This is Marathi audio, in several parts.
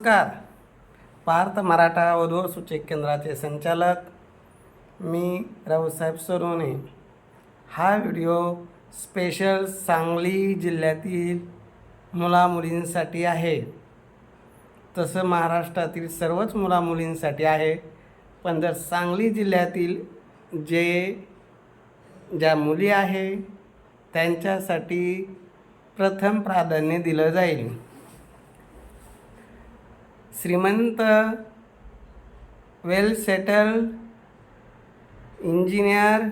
नमस्कार. पार्थ मराठा वधू सूचक केंद्राचे संचालक मी रावसाहेब सोनवणे हा व्हिडिओ स्पेशल सांगली जिल्ह्यातील मुलामुलींसाठी आहे. तसं महाराष्ट्रातील सर्वच मुलामुलींसाठी आहे पण जर सांगली जिल्ह्यातील जे ज्या मुली आहे त्यांच्यासाठी प्रथम प्राधान्य दिलं जाईल. श्रीमंत वेल सेटल इंजिनियर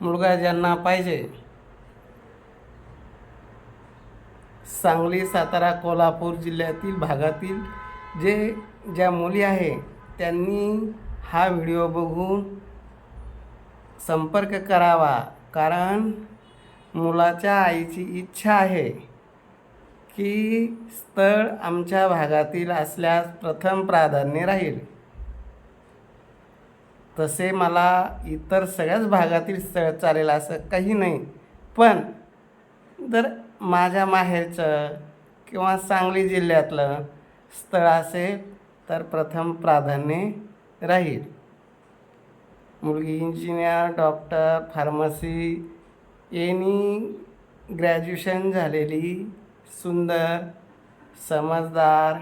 मुलगा ज्यांना पाहिजे. सांगली सातारा कोल्हापूर जिल्ह्यातील भागातील जे ज्या मुली आहे त्यांनी हा व्हिडिओ बघून संपर्क करावा. कारण मुलाच्या आईची इच्छा आहे. की स्थळ आमच्या भागातील असल्यास प्रथम प्राधान्य राहील. तसे मला इतर सगळ्याच भागातील स्थळ चालेल असं काही नाही. पण जर माझ्या माहेरचं किंवा सांगली जिल्ह्यातलं स्थळ असेल तर प्रथम प्राधान्य राहील. मुलगी इंजिनियर डॉक्टर फार्मसी यांनी ग्रॅज्युएशन झालेली सुंदर समजदार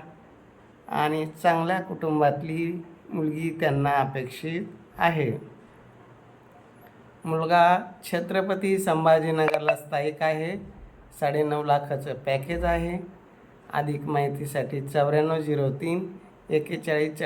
आणि चांगल्या कुटुंबातली मुलगी त्यांना अपेक्षित आहे. मुलगा छत्रपती संभाजीनगरला स्थायिक आहे. साडेनऊ लाखाचं पॅकेज आहे. अधिक माहितीसाठी चौऱ्याण्णव झिरो तीन एकेचाळीस